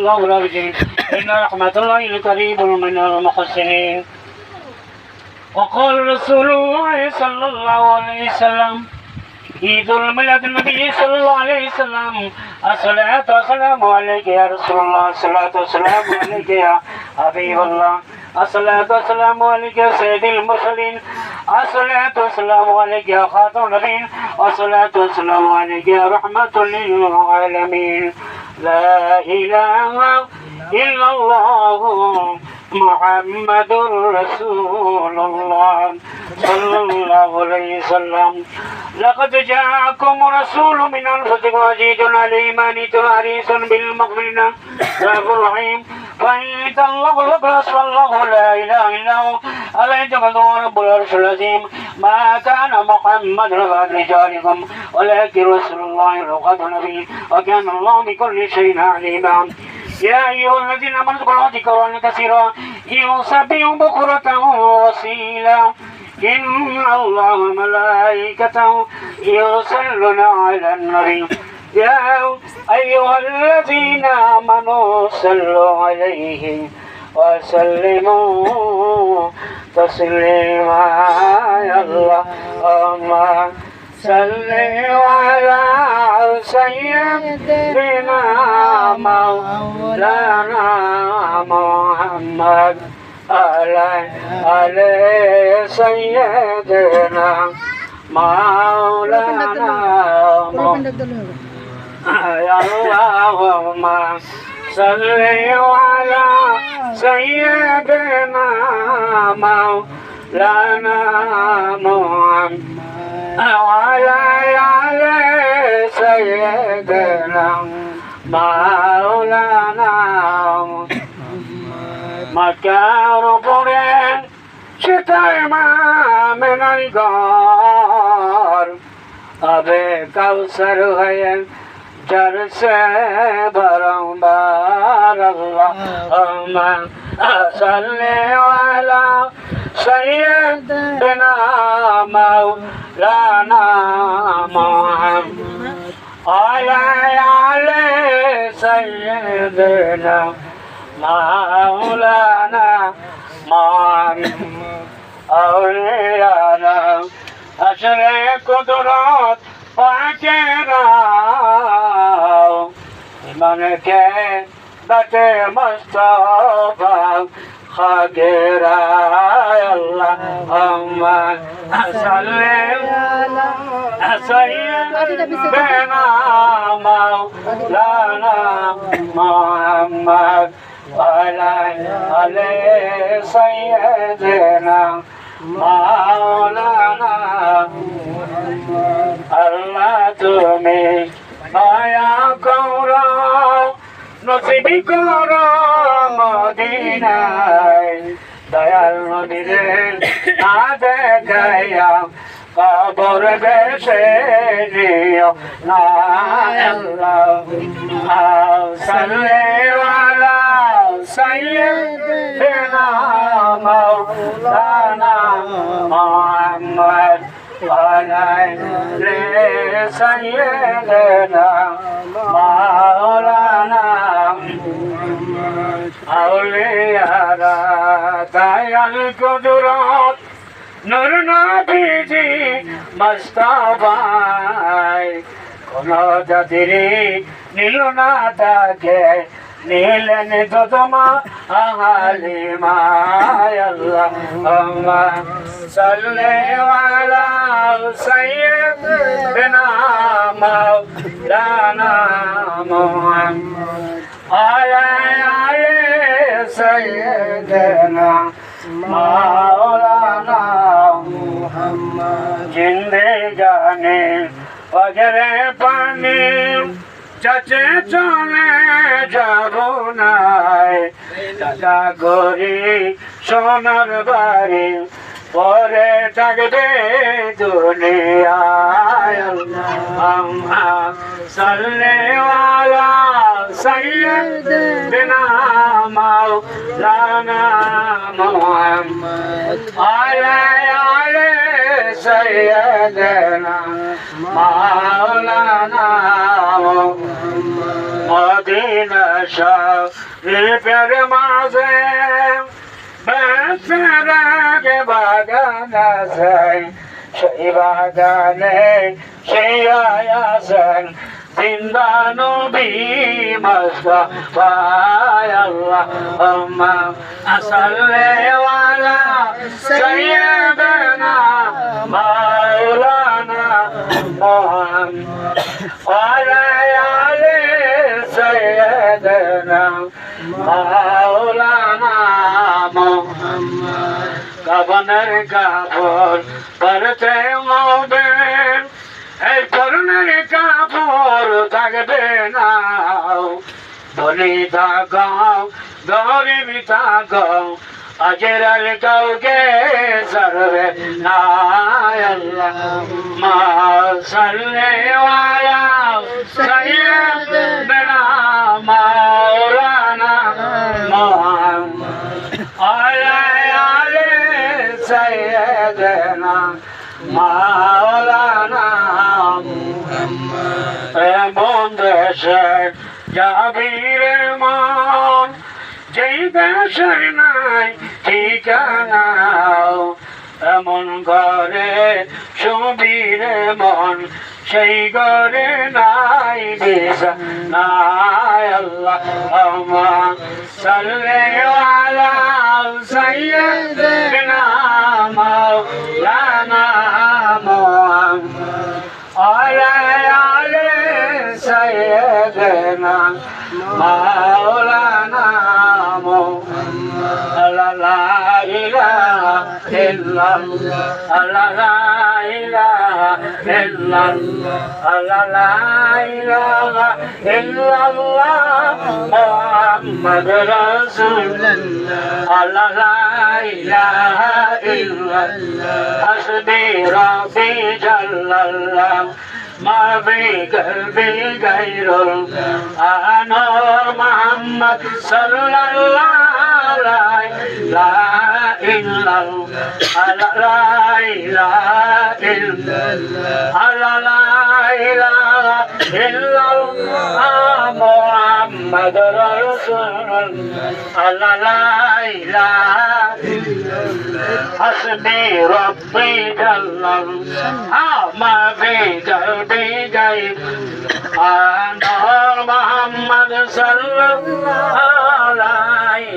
الله العظيم إن رحمة الله قريب من المحسنين. وقال رسول الله صلى الله عليه وسلم عيد الميلاد النبي صلى الله عليه وسلم. الصلاة والسلام عليك يا رسول الله. الصلاة والسلام عليك يا حبيب الله. الصلاة والسلام عليك يا سيد المرسلين. الصلاة والسلام عليك يا خاتم النبيين. الصلاة والسلام عليك يا رحمة للعالمين. لا إله إلا الله محمد رسول الله صلى الله عليه وسلم. لقد جاءكم رسول من أنفسكم عزيز عليه ما عنتم حريص بالمؤمنين رب رحيم فإن تلقوا فقل الله لا إله إلا هو. عليه توكل رب العرش العظيم ما كان محمد رب رجالكم ولكن رسول الله لقد نبي وكان الله بكل شيء عليما. يا أيها الذين آمنوا اذكروا الله ذكرا كثيرا. يسبح بكرة وصيلا إن الله وملائكته يصلون على النبي. يا أيها الذين آمنوا صلوا عليه وسلموا تسليما. يا اللهم صل على سيدنا مولانا محمد على على سيدنا مولانا محمد يا اللهم صل على سيدنا مولانا محمد وعلى آل سيدنا مولانا مكان قرين شتيما من الغار أبي كوثر هين جرس برمبار اللهم صل على سيدنا مولانا मान असरे कुदरत पचे न बटे मस्त خاطرا يا اللهم صل على سيدنا مولانا محمد وعلى آل سيدنا مولانا আল্লাহ তুমি মায়া কৌর নসিবি কর মদিনায়, দয়াল নদীরে না দেখাইয়া কবর বেশে নিও না আল্লাহ। সাল্লে ওয়ালা সাইয়্যিদিনা মাওলানা বলে আরা, দয়াল কুদরত নূর নবীজি মস্তবাই কোন জাতির নীল না তাকে, নীলেন গদমা আহালি মায়াল্লাহ সাল্লে ওয়ালা সাইয়্যিদ বিনা মাওলানা মুহাম্মদ। আলা সাইয়্যিদিনা মাওলানা মুহাম্মদ। জিন্দেগানে বজরে পানি, চাচে চলে যাব নাই। দাদা গরি সোনার বাড়ি, পরে থাকবে দুনিয়ায় আম্মা সাল্লে سيدنا مولانا محمد على على سيدنا مولانا مدينة شريف المعظم بسرق بدن زين شيبة دني شيا يا زين জিন্দা নবী মুস্তাফা আল্লাহুম্মা সাল্লি আলা সাইয়্যিদানা মাওলানা মুহাম্মদ ওয়া আলা সাইয়্যিদানা মাওলানা মুহাম্মদ। কবনের কাপড় পরতে মোদের এই করুণের কা লাগবে না ধনী থাকাও গরিব থাকাও আজেরাল কাউকে সর্বে মাসলে ওয়ালা সৈয়দ বেনা মাওলানা মোহাম্মদ আলে আলে সৈয়দনা মা এমন দেশে যাবি মন যেই দেশের নাই ঠিকানা এমন ঘরে সুবীরে মন, সেই ঘরে নাই দিশা নাই আল্লাহ আমার সাল্লে আলা সাইয়্যিদিনা মাওলানা মুহাম্মদ আলা আলি سيدنا مولانا لا لا إله إلا الله لا لا إله إلا الله لا لا إله إلا الله محمد رسول الله لا لا إله إلا الله حسبي ربي جل الله ما في قلبي غير أنور محمد صلى الله لا إلا لا إله إلا لا إله إلا الله মোহাম্মদুর রাসূলুল্লাহ লা ইলাহা ইল্লাল্লাহ। হাসবি রব্বি জাল্লাল আমা বি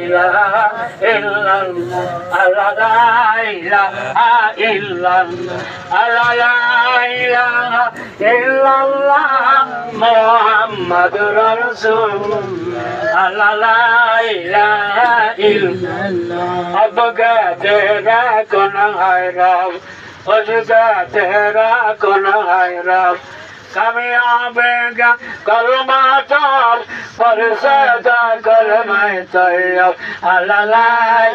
ilaha illallah la ilaha illallah la ilaha illallah muhammadur rasulullah la ilaha illallah ab gade ra kun hai ram ab gade ra kun hai ram कौन है कामयाबेगा कलमा तब पर सदा कलमा तैयब अल्लाह ला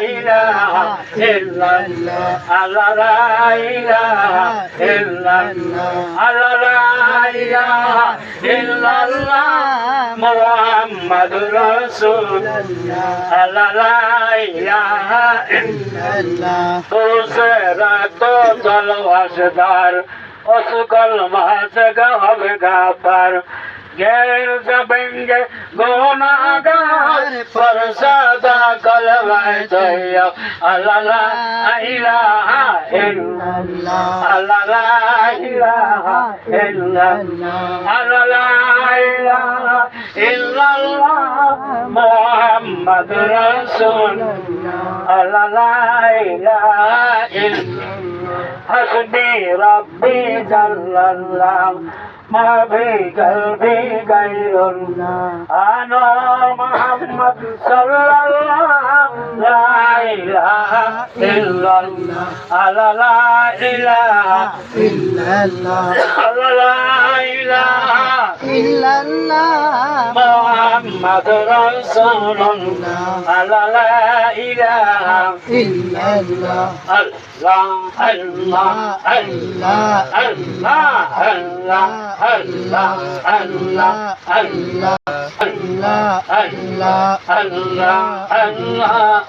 इलाहा इल्लल्लाह अल्लाह ला इलाहा इल्लल्लाह अल्लाह ला इलाहा इल्लल्लाह मुहम्मदुर रसूलुल्लाह अल्लाह ला इलाहा इल्लल्लाह दूसरा तो तलवासदार उसकल मासक হবে অসুকল মাসগ হবে গাফার गैर जबेंगे गुनागार पर सदा कलमाए जया अल्लाह इलाहा इल्लल्लाह अल्लाह इलाहा इल्लल्लाह अल्लाह इलाहा इल्लल्लाह मुहम्मद रसूल अल्लाह इलाहा इल्लल्लाह حسبي ربي جل الله ما في قلبي غير الله أنا محمد صلى الله ilaha illallah ala la ilaha illallah ala la ilaha illallah Muhammad Rasulullah ala la ilaha illallah Allah Allah Allah Allah Allah Allah Allah Allah Allah Allah Allah Allah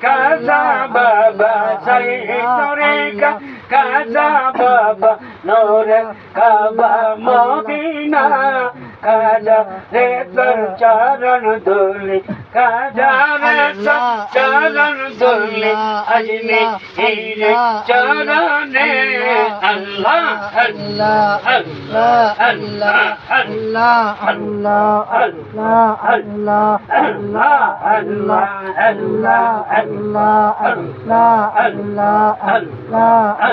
casa, baba, sai ah, retorica. কাজা বাবা নোরে কাবা Medina কাজা রে তোর চরণ ধুলি কাজা রে চরণ ধুলি আজমি হিরে চরণে আল্লাহ আল্লাহ আল্লাহ আল্লাহ আল্লাহ আল্লাহ আল্লাহ আল্লাহ আল্লাহ আল্লাহ আল্লাহ আল্লাহ আল্লাহ আল্লাহ আল্লাহ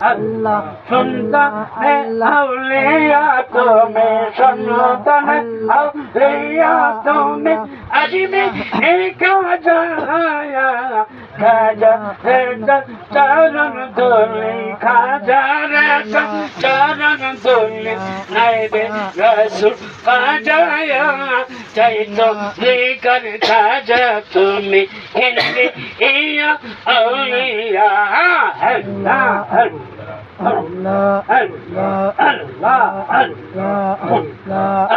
আল্লাহ সন্তান আউলিয়া, তুমি সন্তান আউলিয়া, তুমি আজিমে একা জায়া খাজা রেজা চরণ দোলি খাজা রেজা চরণ দোলি নাইবে রসুল খাজায়া, চাইতো নিকর খাজা তুমি হিন্দি ইয়া আউলিয়া হ্যাঁ হ্যাঁ इया अवलिया अल्लाह अल्लाह Allah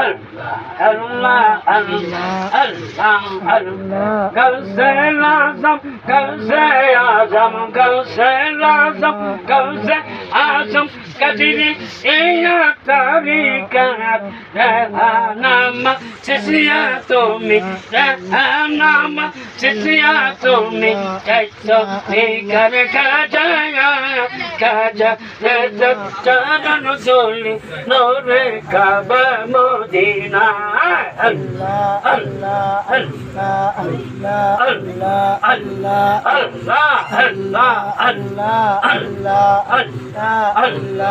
Allah Allah Allah Allah Gavse lazım, gavse azam, gavse lazım, gavse azam, kaito nikar kajaya, kaja, redak jalan zuli, nore kaba modina. Allah Allah Allah Allah Allah Allah Allah, Allah, Allah Allah Allah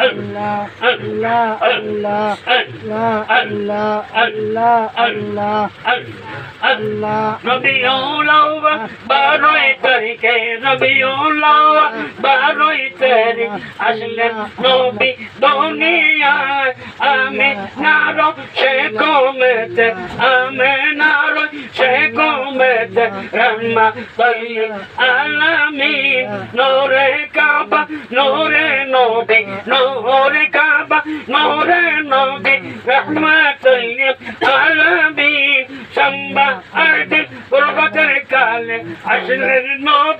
আল্লাহ আল্লাহ আল্লাহ আল্লাহ আল্লাহ আল্লাহ আল্লাহ রবিউল আউয়াল বারোই তারিখে রবিউল আউয়াল বারোই তারিখ আসলেন নবী দুনিয়ায় আমি narrow সে কমেতে আমি narrow সে কমেতে রহমা আলামিন নূরে কাবা নূরে নবী নূর কাবা নূর নবী রহমাতুল আলামিন সম্বা আরদ কুরবাতের কালে আসলের নবী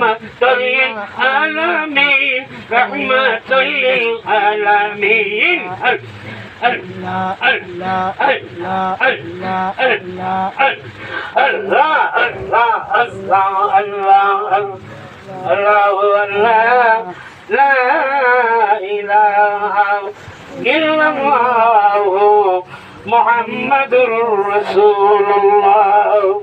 رحمة للعالمين رحمة للعالمين الله الله الله الله الله الله الله الله الله لا إله إلا الله محمد رسول الله.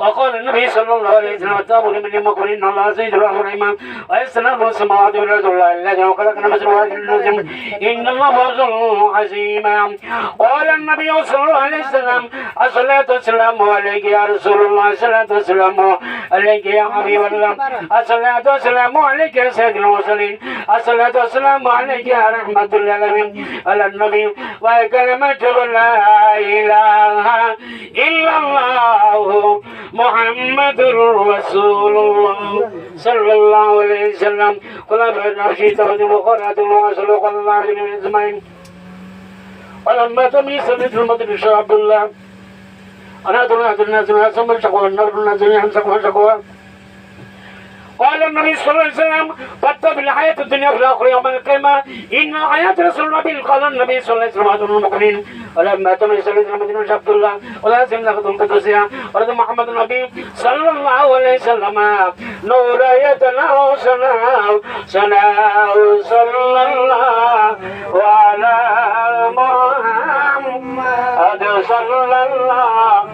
وقال النبي صلى الله عليه وسلم التابوا لمن يمكن إن الله سيد الامر الامام ويستنام السماوات والأرض الله الذي خلقنا مسلوات النجم إن الله فضل عظيما قال النبي صلى الله عليه وسلم الصلاة والسلام عليك يا رسول الله الصلاة والسلام عليك يا حبيب الله الصلاة والسلام عليك يا سيد المرسلين الصلاة والسلام عليك يا رحمة للعالمين. على النبي وكلمة لا إله إلا الله محمد رسول الله صلى الله عليه وسلم قل بنفسي تقدم قرات وصلوا قال الله عليه اجمعين ولما تمي سنة المدن عبد الله أنا أدري أدري الناس الناس من شكوى النار الناس من شكوى شكوى قال النبي صلى الله عليه وسلم فاتق الحياة الدنيا في الآخرة يوم القيامة. إن حياة رسول الله قال النبي صلى الله عليه وسلم هذا المؤمنين. ولما تم صلى الله عليه وسلم عبد الله. ولا سيدنا خدم قدسيا ولد محمد النبي صلى الله عليه وسلم نور يتنا سنا سنا صلى الله على محمد. صلى الله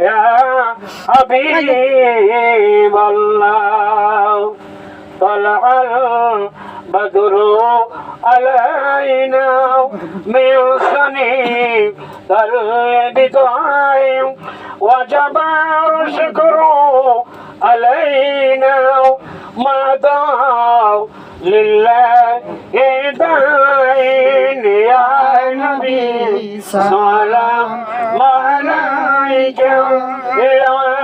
يا حبيب الله. طلع البدر علينا من سنين البدع وجب الشكر علينا. ما دعا لله داعين يا نبي؟ سلام عليك Jai Jai